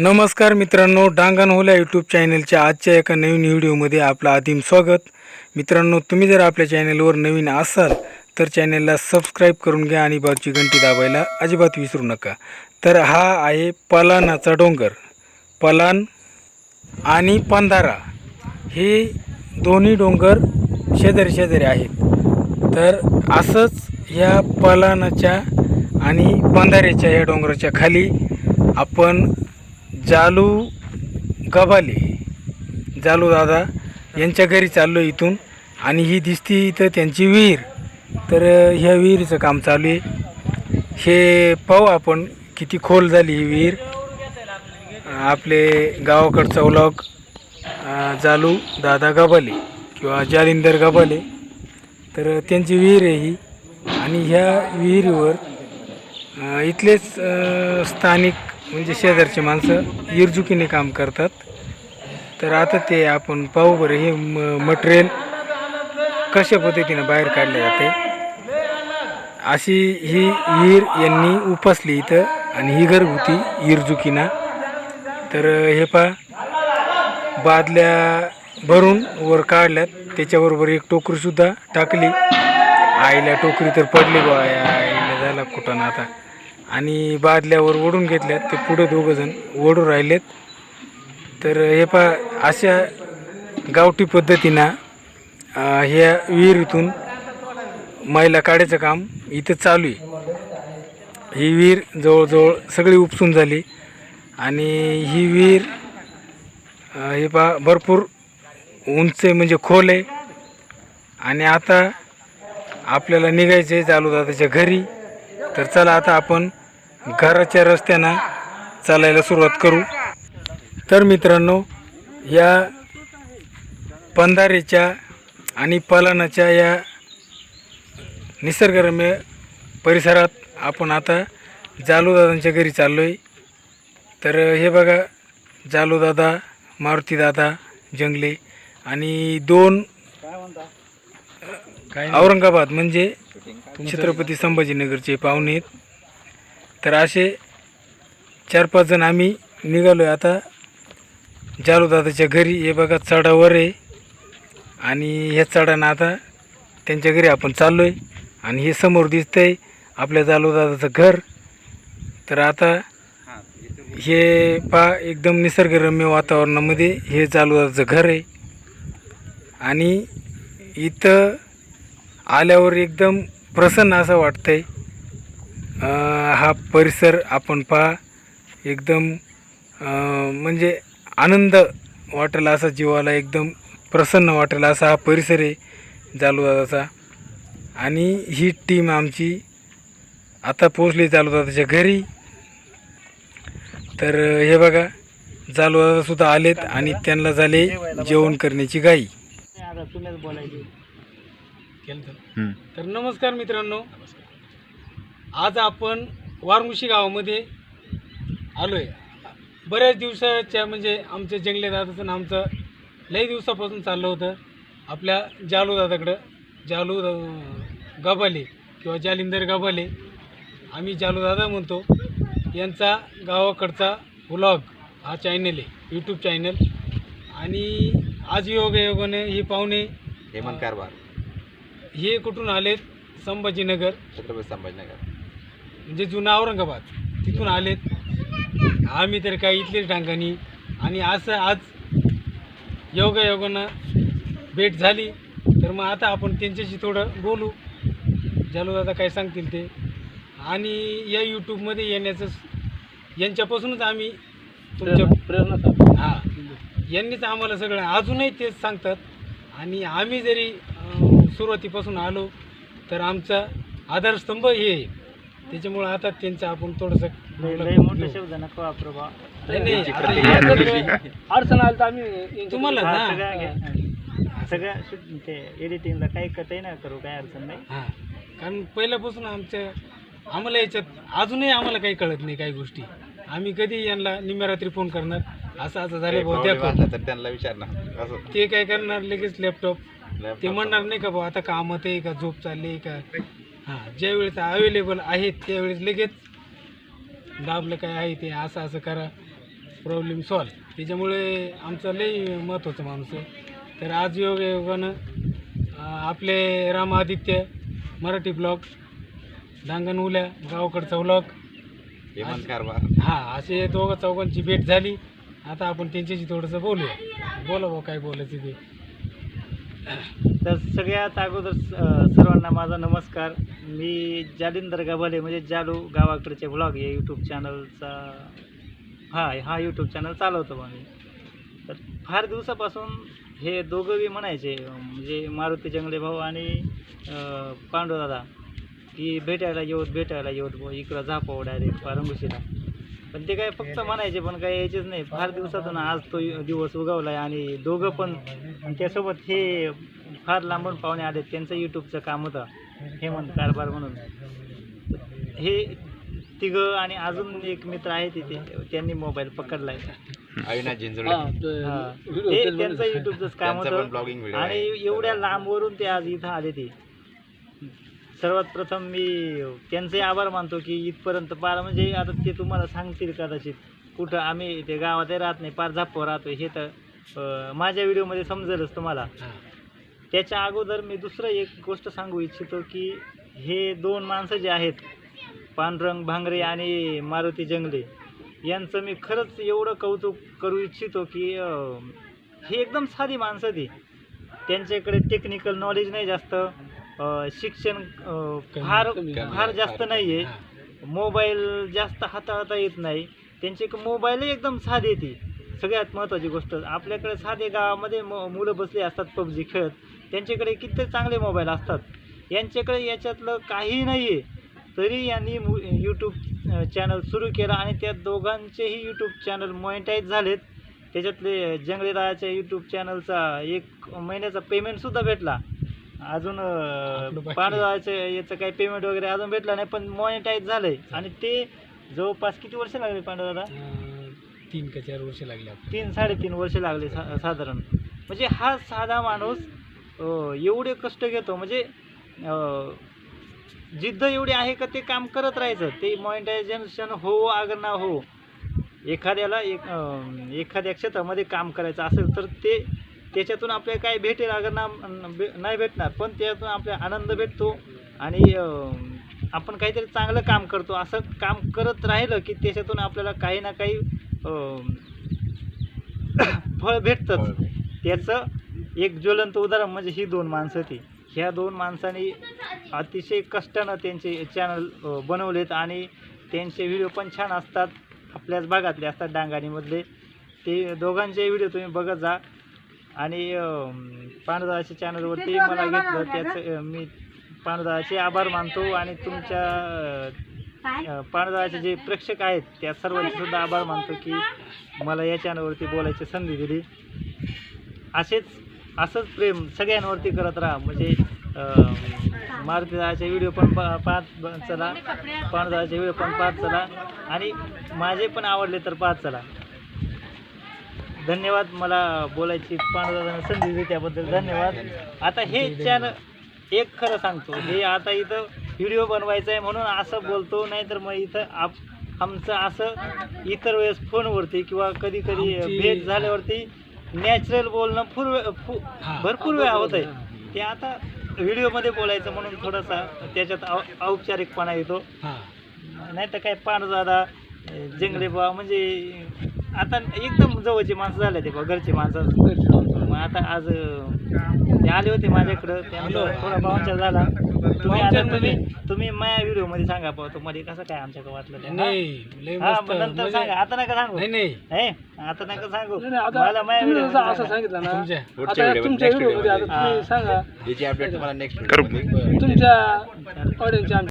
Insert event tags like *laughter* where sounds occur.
नमस्कार मित्रांनो डांगणहोल्या यूट्यूब चॅनलच्या आजच्या एका नवीन व्हिडिओमध्ये आपलं आदिम स्वागत. मित्रांनो तुम्ही जर आपल्या चॅनलवर नवीन असाल तर चॅनलला सबस्क्राईब करून घ्या आणि बाजूची घंटी दाबायला अजिबात विसरू नका. तर हा आहे पलानाचा डोंगर. पलान आणि पंधारा हे दोन्ही डोंगर शेजारी शेजारी आहेत. तर असंच ह्या पलानाच्या आणि पंधाऱ्याच्या या डोंगराच्या खाली आपण जालू गबाले जालू दादा यांच्या घरी चाललो इथून. आणि ही दिसती इथं त्यांची विहीर. तर ह्या विहिरीचं काम चालू आहे. हे पाहू आपण किती खोल झाली ही विहीर. आपले गावाकडचा व्लॉग जालू दादा गबाले किंवा जालिंदर गबाले तर त्यांची विहीर आहे ही. आणि ह्या विहिरीवर इथलेच स्थानिक म्हणजे शेजारचे माणसं इरजुकीने काम करतात. तर आता ते आपण पाहू बरं हे म मटेरियल कशा पद्धतीनं बाहेर काढले जाते. अशी ही विहीर यांनी उपासली इथं आणि ही घरगुती इरजुकीना. तर हे पा बादल्या भरून वर काढल्यात. त्याच्याबरोबर एक टोकरीसुद्धा टाकली. आईला टोकरी तर पडली बा आईला झाला कुठं आता. आणि बादल्यावर ओढून घेतल्यात. ते पुढे दोघंजण ओढून राहिलेत. तर हे पा अशा गावठी पद्धतीनं ह्या विहिरीतून मैला काढायचं काम इथं चालू आहे. ही विहीर जवळजवळ सगळी उपसून झाली. आणि ही विहीर हे पा भरपूर उंच आहे म्हणजे खोल आहे. आणि आता आपल्याला निघायचं आहे चालू दादाच्या घरी. तर चला आता आपण घराच्या रस्त्यानं चालायला सुरुवात करू. तर मित्रांनो या पंधारेच्या आणि पलानाच्या या निसर्गरम्य परिसरात आपण आता जालूदादांच्या घरी चाललो आहे तर हे बघा जालूदादा मारुतीदादा जंगले आणि दोन औरंगाबाद म्हणजे छत्रपती संभाजीनगरचे पाहुणे आहेत. तर असे चार पाच जण आम्ही निघालो आहे आता जालूदादाच्या घरी. हे बघा चढावर आहे. आणि ह्या चढानं आता त्यांच्या घरी आपण चाललो आहे आणि हे समोर दिसतं आहे आपल्या जालूदादाचं घर. तर आता हे पा एकदम निसर्गरम्य वातावरणामध्ये हे जालूदादाचं घर आहे. आणि इथं आल्यावर एकदम प्रसन्न असं वाटतंय. आहे हा परिसर आपण पहा एकदम म्हणजे आनंद वाटेल असा जीवाला एकदम प्रसन्न वाटेल असा हा परिसर आहे जालूदादाचा. आणि ही टीम आमची आता पोचली जालूदादाच्या घरी. तर हे बघा जालूदादासुद्धा आलेत आणि त्यांना झाले जेवण करण्याची घाई. तर नमस्कार मित्रांनो. आज आपण वारमुशी गावामध्ये आलो आहे बऱ्याच दिवसाच्या म्हणजे आमच्या जंगले दादाचं आमचं लई दिवसापासून चाललं होतं. आपल्या जालू दादाकडं जालू गाभाले किंवा जालिंदर गाभाले आम्ही जालू दादा म्हणतो. यांचा गावाकडचा व्लॉग हा चॅनल आहे यूट्यूब चॅनल आणि आज योगायोगाने हे पाहुणे हेमंत कारभार. हे कुठून आलेत? संभाजीनगर. छत्रपती संभाजीनगर. म्हणजे जुना औरंगाबाद. तिथून आलेत. आम्ही तर काय इथलेच डांगानी आणि असं आज योगायोगानं भेट झाली. तर मग आता आपण त्यांच्याशी थोडं बोलू. जालू दादा काय सांगतील ते. आणि या यूट्यूबमध्ये येण्याचं यांच्यापासूनच आम्ही तुमच्या प्रेरणा हां. यांनीच आम्हाला सगळं अजूनही तेच सांगतात. आणि आम्ही जरी सुरुवातीपासून आलो तर आमचा आधारस्तंभ हे. त्याच्यामुळं आता त्यांचं आपण थोडंसं मोठे शब्द नको वापरू बा. अडचण आली तर आम्ही तुम्हाला ना सगळं घे. सगळं shoot- ते एडिटिंगला काही कतही ना करू काही अडचण नाही. हां. कारण पहिल्यापासून आमच्या आम्हाला याच्यात अजूनही आम्हाला काही कळत नाही काही गोष्टी. आम्ही कधी यांना निम्या फोन करणार? असं असं झालं भाऊ द्या तर त्यांना विचारणार. असं. ते काय करणार? लगेच लॅपटॉप ते म्हणणार नाही का भाऊ आता कामात आहे का? झोप चालली आहे का? हां ज्या वेळेस अवेलेबल आहेत त्यावेळेस लगेच दाबलं काय आहे ते असं असं करा प्रॉब्लेम सॉल्व त्याच्यामुळे आमचा लई महत्त्वाचा माणूस आहे. तर आज योग योगानं आपले राम आदित्य मराठी ब्लॉग डांगण उल्या गावाकडचा हेमंत कारभार. हां असे दोघं चौघांची भेट झाली. आता आपण त्यांच्याशी थोडंसं बोलूया. बोला भाऊ काय बोलायचं ते. तर सगळ्यात अगोदर सर्वांना माझा नमस्कार. मी जालिंदर गाभाले म्हणजे जालू गावाकडचे व्लॉग या यूट्यूब चॅनलचा हा हा यूट्यूब चॅनल चालवतो बा मी. तर फार दिवसापासून हे दोघं बी म्हणायचे म्हणजे मारुती जंगले भाऊ आणि पांडुदादा की भेटायला येऊत भेटायला येऊत इकडं झापाव डायरेक्ट पारंगुशीला. पण ते काय फक्त म्हणायचे पण काय यायचेच नाही. फार दिवसातून आज तो दिवस उगवला आहे आणि दोघं पण त्यासोबत हे फार लांबून पाहुणे आले त्यांचं यूट्यूबचं काम होतं. हेमंत कारभार म्हणून. हे तिघं आणि अजून एक मित्र आहे तिथे त्यांनी मोबाईल पकडलाय. अविनाश हा. त्यांचं युट्यूबच काम त्यांचं पण होतं. ब्लॉगिंग व्हिडिओ आणि एवढ्या लांबवरून ते आज इथं आले ते. सर्वात प्रथम मी त्यांचे आभार मानतो की इथपर्यंत पार म्हणजे आता ते तुम्हाला सांगतील कदाचित कुठं आम्ही ते गावातही राहत नाही पार झाप्पा राहतो हे तर माझ्या व्हिडिओमध्ये समजेलच तुम्हाला. त्याच्या अगोदर मी दुसरं एक गोष्ट सांगू इच्छितो की हे दोन माणसं जे आहेत पांडुरंग भांगरे आणि मारुती जंगले यांचं मी खरंच एवढं कौतुक करू इच्छितो की हे एकदम साधी माणसं ती. त्यांच्याकडे टेक्निकल नॉलेज नाही जास्त. शिक्षण फार फार जास्त नाही आहे हां. मोबाईल जास्त हाताळता येत नाही. त्यांचे मोबाईलही एकदम साधे ती. सगळ्यात महत्त्वाची गोष्ट आपल्याकडे साधे गावामध्ये म मुलं बसले असतात पबजी खेळत. त्यांच्याकडे किती चांगले मोबाईल असतात. यांच्याकडे याच्यातलं काहीही नाही आहे तरी यांनी यूट्यूब चॅनल सुरू केलं आणि त्या दोघांचेही यूट्यूब चॅनल मॉनिटाईज झालेत. त्याच्यातले जंगलेदाराच्या यूट्यूब चॅनलचा एक महिन्याचा पेमेंटसुद्धा भेटला. अजून. पांडवाचं याचं काही पेमेंट वगैरे अजून भेटलं नाही पण मॉनिटाईज झालंय. आणि ते जवळपास किती वर्ष लागले अं, तीन का चार वर्ष लागली तीन साडेतीन वर्ष लागले सा साधारण. म्हणजे हा साधा माणूस अं, एवढे कष्ट घेतो म्हणजे अं, जिद्द एवढी आहे का ते काम करत राहायचं ते मॉनिटायझेशन हो अगर ना हो. एखाद्याला एक अं, एखाद्या क्षेत्रामध्ये काम करायचं असेल तर ते त्याच्यातून आपल्याला काय भेटेल अगर ना नाही भेटणार पण त्यातून आपल्याला आनंद भेटतो आणि आपण काहीतरी चांगलं काम करतो. असं काम करत राहिलं की त्याच्यातून आपल्याला काही ना काही *coughs* फळ भेटतंच. त्याचं एक ज्वलंत उदाहरण म्हणजे ही दोन माणसं ती. ह्या दोन माणसांनी अतिशय कष्टानं त्यांचे चॅनल बनवलेत आणि त्यांचे व्हिडिओ पण छान असतात. आपल्याच भागातले असतात डांगाणीमधले. ते दोघांचे व्हिडिओ तुम्ही बघत जा. आणि पांडुदाच्या चॅनलवरती मला घेतलं त्याचं मी पांडुदाचे आभार मानतो आणि तुमच्या पांडुदाचे जे प्रेक्षक आहेत त्या सर्वांचे सुद्धा आभार मानतो की मला या चॅनलवरती बोलायची संधी दिली. असेच असंच प्रेम सगळ्यांवरती करत राहा. म्हणजे मारुतीदाचे व्हिडिओ पण पा पाहत चला. पांडुदाचे व्हिडिओ पण पाहत चला. आणि माझे पण आवडले तर पाहत चला. धन्यवाद मला बोलायची पांडुदादाने संधी दिली त्याबद्दल धन्यवाद. आता हे चॅनल एक खरं सांगतो हे आता इथं व्हिडिओ बनवायचा आहे म्हणून असं बोलतो नाहीतर मग इथं आप आमचं असं इतर वेळेस फोनवरती किंवा कधी कधी भेट झाल्यावरती नॅचरल बोलणं फुर. भरपूर वेळा होत आहे ते आता व्हिडिओमध्ये बोलायचं म्हणून थोडासा त्याच्यात औ औपचारिकपणा येतो. नाही तर काय पांडुदादा जंगले बा म्हणजे आता एकदम जवळची माणसं झाले ते बा घरचे माणसं. मग आता आज अं, ते आले होते माझ्याकडं. त्यांचा थोडा पाहुणचार झाला. तुम्ही आता तुम्ही तुम्ही माझ्या व्हिडिओमध्ये सांगा पाहतो तुम्हाला कसं काय आमच्याकडे वाटलं ते हा? नाही लय हा मस्त. मग नंतर म्हणजे- सांगा. आता नका सांगू. नाही नाही. हे आता नका सांगू. मला माझ्या व्हिडिओ असं सांगितलं ना तुमच्या पुढच्या आता व्हिडिओ तुमच्या आता व्हिडिओ तुम्ही सांगा. याची अपडेट तुम्हाला नेक्स्ट तुमच्या ऑडियन्सच्या